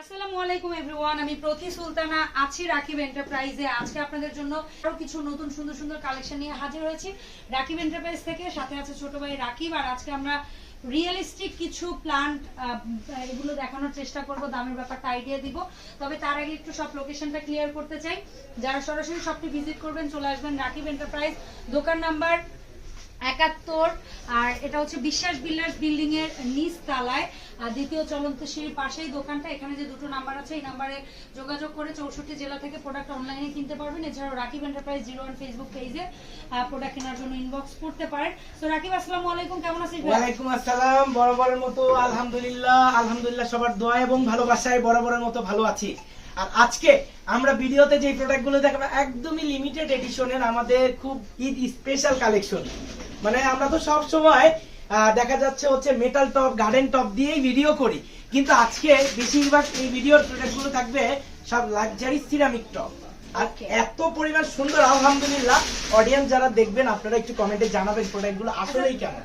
আসসালামু আলাইকুম এভরিওয়ান, আমি প্রতি সুলতানা আছি রাকিব এন্টারপ্রাইজে। আজকে আপনাদের জন্য কিছু নতুন সুন্দর সুন্দর কালেকশন নিয়ে হাজির হয়েছি রাকিব এন্টারপ্রাইজ থেকে। সাথে আছে ছোট ভাই আর আজকে আমরা রিয়েলিস্টিক কিছু এগুলো দেখানোর চেষ্টা করব, দামের ব্যাপারটা আইডিয়া দিব। তবে তার আগে একটু সব লোকেশনটা ক্লিয়ার করতে চাই। যারা সরাসরি শপটি ভিজিট করবেন, চলে আসবেন রাকিব এন্টারপ্রাইজ। দোকান নাম্বার একাত্তর, আর এটা হচ্ছে বিশ্বাস বিল্ডার্স বিল্ডিং এর নিচ তালায় আর দ্বিতীয় চলন্ত সিঁড়ির পাশেই দোকানটা, এখানে যে দুটো নাম্বার আছে, এই নাম্বারে যোগাযোগ করে চৌষট্টি জেলা থেকে প্রোডাক্ট অনলাইনে কিনতে পারবেন। এছাড়াও Rakib enterprise zero one Facebook পেজে প্রোডাক্ট কেনার জন্য ইনবক্স করতে পারেন। তো রাকিব, আসসালামু আলাইকুম। কেমন আছেন ওয়ালাইকুম আসসালাম। বরাবরের মতো আলহামদুলিল্লাহ আলহামদুলিল্লাহ সবার দোয়া এবং ভালোবাসায় বরাবরের মতো ভালো আছি। আর আজকে আমরা ভিডিওতে যে প্রোডাক্টগুলো দেখাবো, একদমই লিমিটেড এডিশনের আমাদের খুব ঈদ স্পেশাল কালেকশন মানে আমরা তো সব সময় দেখা যাচ্ছে হচ্ছে মেটাল টপ গার্ডেন টপ দিয়েই ভিডিও করি। কিন্তু আজকে বেশিরভাগ এই ভিডিওর প্রোডাক্টগুলো থাকবে সব লাক্সারি সিরামিক টপ আর এত পরিমাণ সুন্দর আলহামদুলিল্লাহ অডিয়েন্স যারা দেখবেন আপনারা একটু কমেন্টে জানাবেন প্রোডাক্টগুলো আসলেই কেমন।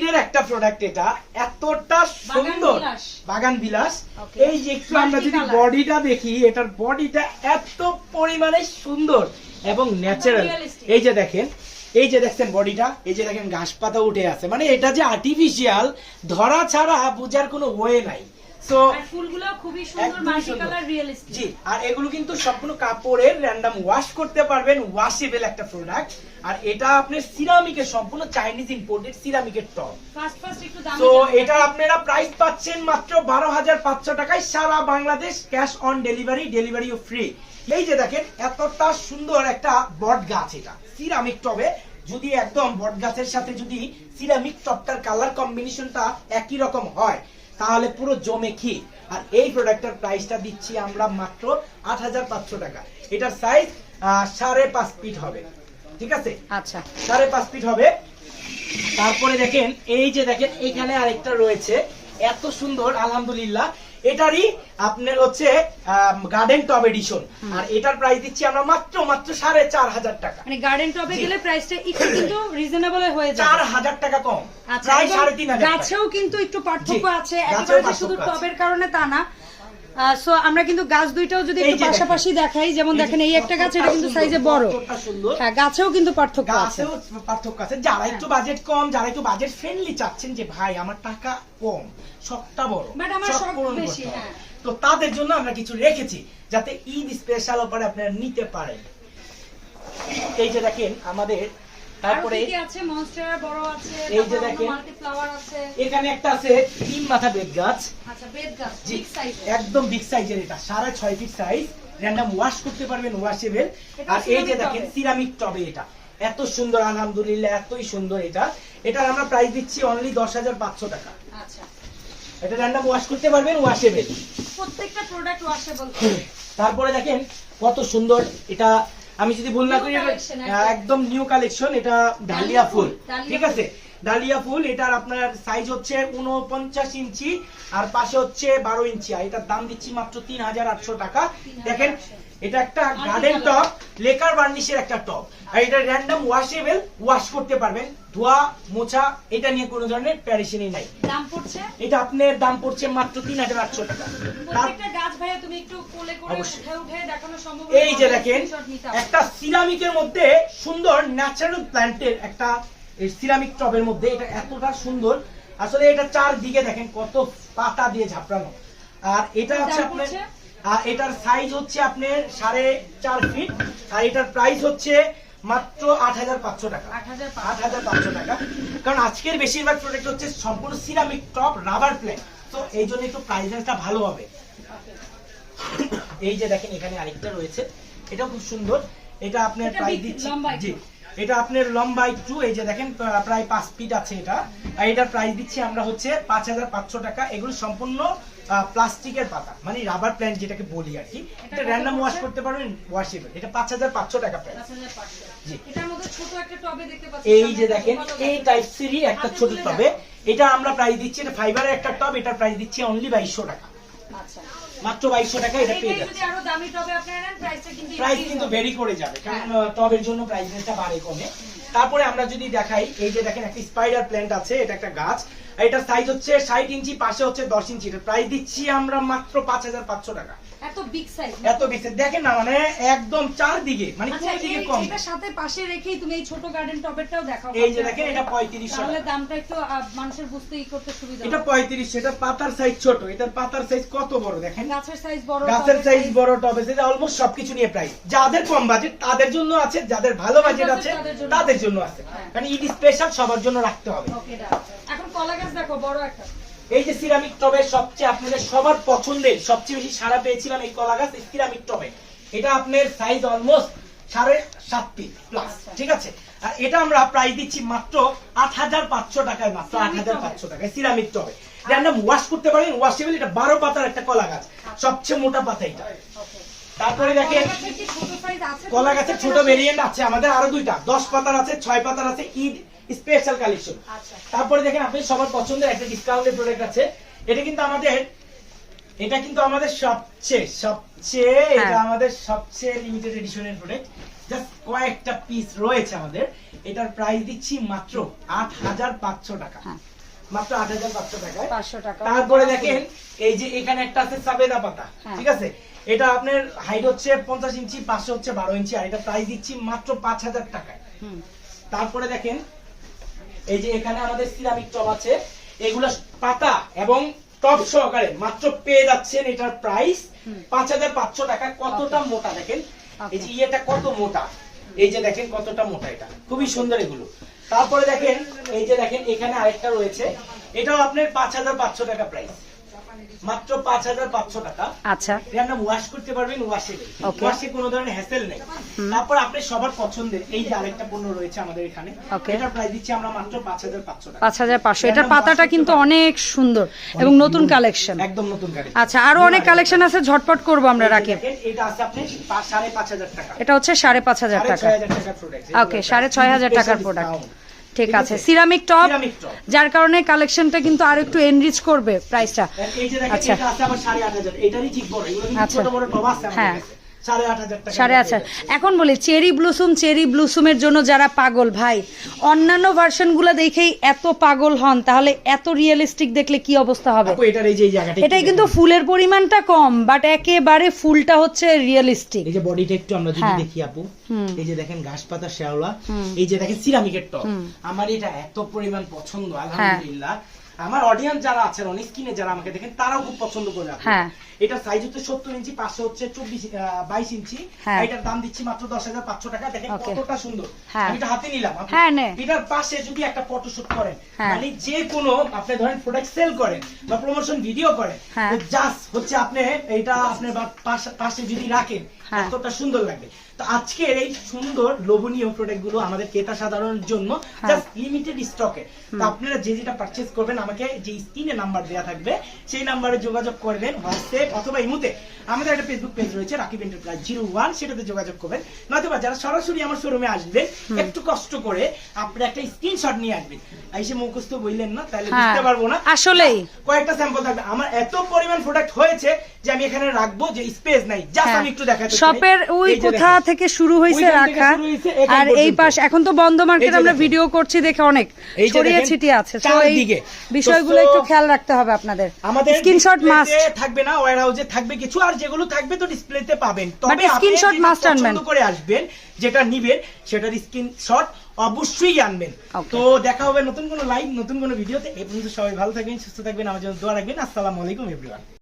লিকুইডের একটা প্রোডাক্ট এটা এতটা সুন্দর। বাগান বিলাস। এই যে একটু আমরা যদি বডিটা দেখি এটার বডিটা এত পরিমাণে সুন্দর এবং ন্যাচারাল এই যে দেখেন এই যে দেখছেন বডিটা এই যে দেখেন ঘাস পাতা উঠে আছে। মানে এটা যে আর্টিফিশিয়াল ধরা ছাড়া বোঝার কোনো ওয়ে নাই। সো আর ফুলগুলো খুবই সুন্দর একদমই মাল্টি সুন্দর। কালার রিয়েলিস্টিক জি আর এগুলো কিন্তু সম্পূর্ণ কাপড়ের র্যান্ডম ওয়াশ করতে পারবেন ওয়াশেবল একটা প্রোডাক্ট আর এটা আপনার সিরামিকের সম্পূর্ণ চাইনিজ ইম্পোর্টেড সিরামিকের টপ ফার্স্ট ফার্স্ট একটু দাম তো এটা আপনারা প্রাইস পাচ্ছেন মাত্র বারো হাজার পাঁচশো টাকায় সারা বাংলাদেশ ক্যাশ অন ডেলিভারি ডেলিভারিও ফ্রি এই যে দেখেন এতটা সুন্দর একটা বট গাছ এটা। সিরামিক টবে যদি একদম বট গাছের সাথে যদি সিরামিক টপটার কালার কম্বিনেশনটা একই রকম হয় তাহলে পুরো জমে কি আর এই প্রোডাক্টের প্রাইসটা দিচ্ছি আমরা মাত্র আট হাজার পাঁচশো টাকা। এটার সাইজ সাড়ে পাঁচ ফিট হবে। ঠিক আছে? আচ্ছা। সাড়ে পাঁচ ফিট হবে। তারপরে দেখেন এই যে দেখেন এখানে আরেকটা রয়েছে। এত সুন্দর আলহামদুলিল্লাহ। এটারই আপনার হচ্ছে গার্ডেন টপ এডিশন আর এটার প্রাইস দিচ্ছি আমরা মাত্র মাত্র সাড়ে চার হাজার টাকা। মানে গার্ডেন টপে গেলে প্রাইসটা একটু কিন্তু রিজনেবল হয়ে চার যাবে হাজার টাকা কম। আচ্ছা প্রায় সাড়ে তিন হাজার টাকা। গাছেও কিন্তু একটু পার্থক্য আছে। একেবারে শুধু টপের টবের কারণে তা না সো আমরা কিন্তু গাছ দুইটাও যদি একটু পাশাপাশি দেখাই যেমন দেখেন এই একটা গাছ এটা কিন্তু সাইজে বড়। হ্যাঁ গাছেও কিন্তু পার্থক্য আছে। পার্থক্য আছে। যারা একটু বাজেট কম যারা একটু বাজেট ফ্রেন্ডলি চাচ্ছেন যে ভাই আমার টাকা কম শখটা বড় But আমার শখ বেশি, হ্যাঁ। তো তাদের জন্য আমরা কিছু রেখেছি যাতে ঈদ স্পেশাল অফারে আপনারা নিতে পারেন। এই যে দেখেন আমাদের তারপরে তারপরে কি আছে? মনস্টার বড় আছে এই যে দেখেন। মাল্টি আছে। এখানে একটা আছে তিন মাথা বেদ গাছ। আচ্ছা বেদ গাছ বিগ সাইজ একদম বিগ সাইজের এটা ফিট সাইজ র্যান্ডম ওয়াশ করতে পারবেন ওয়াশেবল আর এই যে দেখেন সিরামিক টবে এটা। এত সুন্দর আলহামদুলিল্লাহ এতই সুন্দর এটা। এটার আমরা প্রাইস দিচ্ছি অনলি দশ হাজার পাঁচশো টাকা। আচ্ছা। এটা র্যান্ডম ওয়াশ করতে পারবেন ওয়াশেবল প্রত্যেকটা প্রোডাক্ট ওয়াশেবল তারপরে দেখেন কত সুন্দর এটা আমি যদি ভুল না করি একদম। নিউ কালেকশন এটা ডালিয়া ফুল। ঠিক আছে? ডালিয়া ফুল এটার আপনার সাইজ হচ্ছে উনপঞ্চাশ ইঞ্চি আর পাশে হচ্ছে বারো ইঞ্চি। আর এটার দাম দিচ্ছি মাত্র তিন হাজার আটশো টাকা। দেখেন এটা একটা গার্ডেন টপ লেকার বার্নিশের একটা টপ আর এটা র্যান্ডম ওয়াশেবল ওয়াশ করতে পারবেন। ধোয়া মোছা এটা নিয়ে কোনো ধরনের প্যারিশনই নাই। দাম পড়ছে? এটা আপনার দাম পড়ছে মাত্র তিন হাজার আটশো টাকা। এই যে দেখেন একটা সিরামিকের মধ্যে সুন্দর ন্যাচারাল প্ল্যান্টের একটা সিরামিক টবের মধ্যে এটা এতটা সুন্দর। আসলে এটা চারদিকে দেখেন কত পাতা দিয়ে ঝাপড়ানো। আর এটা হচ্ছে আপনার আর এটার সাইজ হচ্ছে আপনার সাড়ে চার ফিট আর এটার প্রাইস হচ্ছে মাত্র আট হাজার পাঁচশো টাকা। আট হাজার পাঁচশো। টাকা। কারণ আজকের বেশিরভাগ প্রোডাক্ট হচ্ছে সম্পূর্ণ সিরামিক টপ রাবার প্লেন তো এই জন্য একটু প্রাইসটা ভালো হবে। এই যে দেখেন এখানে আরেকটা রয়েছে। এটা খুব সুন্দর। এটা আপনার প্রাইস দিচ্ছি জি। এটা আপনার লম্বা একটু এই যে দেখেন প্রায় পাঁচ ফিট আছে এটা। আর এটার প্রাইস দিচ্ছি আমরা হচ্ছে পাঁচ হাজার পাঁচশো টাকা। এগুলো সম্পূর্ণ প্লাস্টিকের পাতা মানে রাবার প্ল্যান্ট যেটাকে বলি আর কি। এটা র্যান্ডম ওয়াশ? করতে পারবেন ওয়াশেবল এটা পাঁচ হাজার পাঁচশো টাকা প্রাইস। জি। টবে এই যে দেখেন এই গাছ। টাইপ সিরি একটা ছোট টবে। এটা আমরা প্রাইস দিচ্ছি এটা ফাইবারের একটা টপ এটার প্রাইস দিচ্ছি অনলি বাইশশো টাকা। আচ্ছা। মাত্র বাইশশো টাকা এটা পেয়ে যাচ্ছে প্রাইস কিন্তু। ভেরি করে যাবে কারণ হ্যাঁ। টবের জন্য প্রাইস রেঞ্জটা বাড়ে কমে তারপরে আমরা যদি দেখাই এই যে দেখেন একটা স্পাইডার প্ল্যান্ট আছে এটা একটা গাছ এটার সাইজ হচ্ছে ষাট ইঞ্চি পাশে হচ্ছে দশ ইঞ্চি। এটা প্রাইস দিচ্ছি আমরা মাত্র পাঁচ হাজার পাঁচশো টাকা। এত বিগ সাইজ এত বেশি দেখেন না মানে একদম চারদিকে মানে আচ্ছা কোনো দিকে কম। এটার সাথে পাশে রেখেই তুমি এই ছোট গার্ডেন টবেরটাও দেখাও। এই যে দেখেন এটা পঁয়ত্রিশশো তাহলে দামটা একটু মানুষের বুঝতে ই করতে সুবিধা এটা হবে। পঁয়ত্রিশ এটার পাতার সাইজ ছোট। এটার পাতার সাইজ কত বড় দেখেন? গাছের সাইজ বড় গাছের সাইজ বড় টবে সেটা অলমোস্ট সবকিছু নিয়ে প্রাইস যাদের কম বাজেট তাদের জন্য আছে যাদের ভালো বাজেট আছে তাদের জন্য আছে। হ্যাঁ। কারণ ঈদ স্পেশাল সবার জন্য রাখতে হবে। ওকে done। এখন কলা গাছ দেখো বড় একটা। এই যে সিরামিক টবে সবচেয়ে আপনাদের সবার পছন্দের সবচেয়ে বেশি সারা পেয়েছিলাম এই কলা গাছ সিরামিক টবে। এটা আপনার সাইজ অলমোস্ট সাড়ে সাত ফিট প্লাস আচ্ছা। ঠিক আছে? আর এটা আমরা প্রাইস দিচ্ছি মাত্র আট হাজার পাঁচশো টাকায় মাত্র আট হাজার পাঁচশো টাকায় সিরামিক টবে। আমরা ওয়াশ করতে পারেন ওয়াশেবল এটা বারো পাতার একটা কলা গাছ সবচেয়ে মোটা পাতা এটা। তারপরে দেখেন কলা গাছের ছোট ভেরিয়েন্ট আছে? আমাদের আরও দুইটা। দশ পাতার আছে ছয় পাতার আছে ঈদ স্পেশাল কালেকশন আচ্ছা। তারপরে দেখেন আপনি সবার পছন্দের একটা ডিসকাউন্টের প্রোডাক্ট আছে। এটা কিন্তু আমাদের এটা কিন্তু আমাদের সবচেয়ে সবচেয়ে এটা হ্যাঁ। আমাদের সবচেয়ে লিমিটেড এডিশনের প্রোডাক্ট জাস্ট কয়েকটা পিস রয়েছে আমাদের। এটার প্রাইস দিচ্ছি মাত্র আট হাজার পাঁচশো টাকা। হ্যাঁ। মাত্র আট হাজার পাঁচশো টাকায়। পাঁচশো টাকা। তারপরে দেখেন এই যে এখানে একটা আছে সাবেদা পাতা হ্যাঁ। ঠিক আছে? এটা আপনার হাইট হচ্ছে পঞ্চাশ ইঞ্চি পাশে হচ্ছে বারো ইঞ্চি আর এটা প্রাইস দিচ্ছি মাত্র পাঁচ হাজার টাকায়। তারপরে দেখেন এই যে এখানে আমাদের সিরামিক টপ আছে এগুলো পাতা এবং টপ সহকারে মাত্র পেয়ে যাচ্ছেন এটার প্রাইস পাঁচ হাজার পাঁচশো টাকা। কতটা মোটা দেখেন? এই যে ইয়েটা কত মোটা? এই যে দেখেন কতটা মোটা এটা। খুবই সুন্দর এগুলো। তারপরে দেখেন, এই যে দেখেন, এখানে আরেকটা রয়েছে। এটাও আপনার পাঁচ হাজার পাঁচশো টাকা প্রাইস মাত্র টাকা। আচ্ছা। আপনি ওয়াশ করতে পারবেন ওয়াশে ওয়াশে কোনো ধরনের হ্যাসেল নেই। তারপর আপনি সবার পছন্দের এই যে আরেকটা পণ্য রয়েছে আমাদের এখানে প্রাইস দিচ্ছি আমরা মাত্র টাকা। পাতাটা কিন্তু অনেক সুন্দর এবং নতুন কালেকশন একদম নতুন গাড়ি আচ্ছা আরও অনেক কালেকশন আছে ঝটপট করব আমরা রাখি এটা আছে আপনি পা- সাড়ে পাঁচ হাজার টাকা। এটা হচ্ছে সাড়ে পাঁচ হাজার সাড়ে টাকা। ছয় হাজার টাকার ওকে সাড়ে ছয় হাজার টাকার প্রোডাক্ট। ঠিক আছে? সিরামিক টপ যার কারণে কালেকশনটা কিন্তু আর একটু এনরিচ করবে প্রাইসটা আচ্ছা। আচ্ছা। ছোট বড় টব আছে আমাদের হ্যাঁ। সাড়ে আট এখন বলি চেরি ব্লুসুম চেরি ব্লুসুমের জন্য যারা পাগল ভাই অন্যান্য ভার্সনগুলো দেখেই এত পাগল হন তাহলে এত রিয়েলিস্টিক দেখলে কি অবস্থা হবে? এটার এই যে জায়গাটা এটাই কিন্তু ফুলের পরিমাণটা কম বাট একেবারে ফুলটা হচ্ছে রিয়েলিস্টিক এই যে বডিটা একটু আমরা যদি হ্যাঁ। দেখি আপু। এই যে দেখেন ঘাস পাতা শ্যাওলা এই যে দেখেন সিরামিকের টপ আমার এটা এত পরিমাণ পছন্দ আলহামদুলিল্লাহ। আমার অডিয়েন্স যারা আছেন অন স্ক্রিনে যারা আমাকে দেখেন তারাও খুব পছন্দ করে। হ্যাঁ। এটা সাইজ হচ্ছে সত্তর ইঞ্চি পাশে হচ্ছে চব্বিশ বাইশ ইঞ্চি হ্যাঁ। এটার দাম দিচ্ছি মাত্র দশ হাজার পাঁচশো টাকা দেখেন কতটা সুন্দর হ্যাঁ। আমি এটা হাতে নিলাম। হ্যাঁ, নে। এটার পাশে যদি একটা ফটোশুট করেন। মানে যে কোনো আপনি ধরেন প্রোডাক্ট সেল করেন বা প্রমোশন ভিডিও করেন। জাস্ট হচ্ছে আপনি এটা আপনার পাশে- যদি রাখেন। কতটা সুন্দর লাগবে। তো আজকের এই সুন্দর লোভনীয় প্রোডাক্টগুলো আমাদের ক্রেতা সাধারণের জন্য হ্যাঁ। জাস্ট লিমিটেড স্টকে তো আপনারা যে যেটা পারচেজ করবেন আমাকে যে স্ক্রিনে নাম্বার দেওয়া থাকবে সেই নাম্বারে যোগাযোগ করবেন হোয়াটসঅ্যাপ অথবা ইমুতে। আমাদের একটা ফেসবুক পেজ রয়েছে রাকিব এন্টারপ্রাইজ জিরো ওয়ান সেটাতে যোগাযোগ করবেন। নয়তো যারা সরাসরি আমার শোরুমে আসবেন একটু কষ্ট করে আপনি একটা স্ক্রিনশট নিয়ে আসবেন। এসে মুখস্থ বললেন না তাহলে হ্যাঁ, বুঝতে পারব না। আসলেই। কয়েকটা স্যাম্পল থাকবে। আমার এত পরিমাণ প্রোডাক্ট হয়েছে যে আমি এখানে রাখব যে স্পেস নাই। জাস্ট আমি একটু দেখাতে। হ্যাঁ। শপের ওই কোথা থেকে শুরু হয়েছে রাখা? আর এই পাশ এখন তো বন্ধ মার্কেট আমরা ভিডিও করছি দেখে অনেক। ছড়িয়ে ছিটিয়ে আছে। তো এই বিষয়গুলো একটু খেয়াল রাখতে হবে আপনাদের। আমাদের স্ক্রিনশট মাস্ট থাকবে না ওয়্যার হাউসে থাকবে কিছু আর যেগুলো থাকবে তো ডিসপ্লেতে পাবেন। তবে যেটা must আনবেন। করে আসবেন যেটা নিবেন সেটার স্ক্রিনশট অবশ্যই আনবেন। তো দেখা হবে নতুন কোনো লাইভ নতুন কোনো ভিডিওতে এই পর্যন্ত সবাই ভালো থাকবেন সুস্থ থাকবেন আমার জন্য দোয়া রাখবেন। আসসালামু আলাইকুম এভরিওয়ান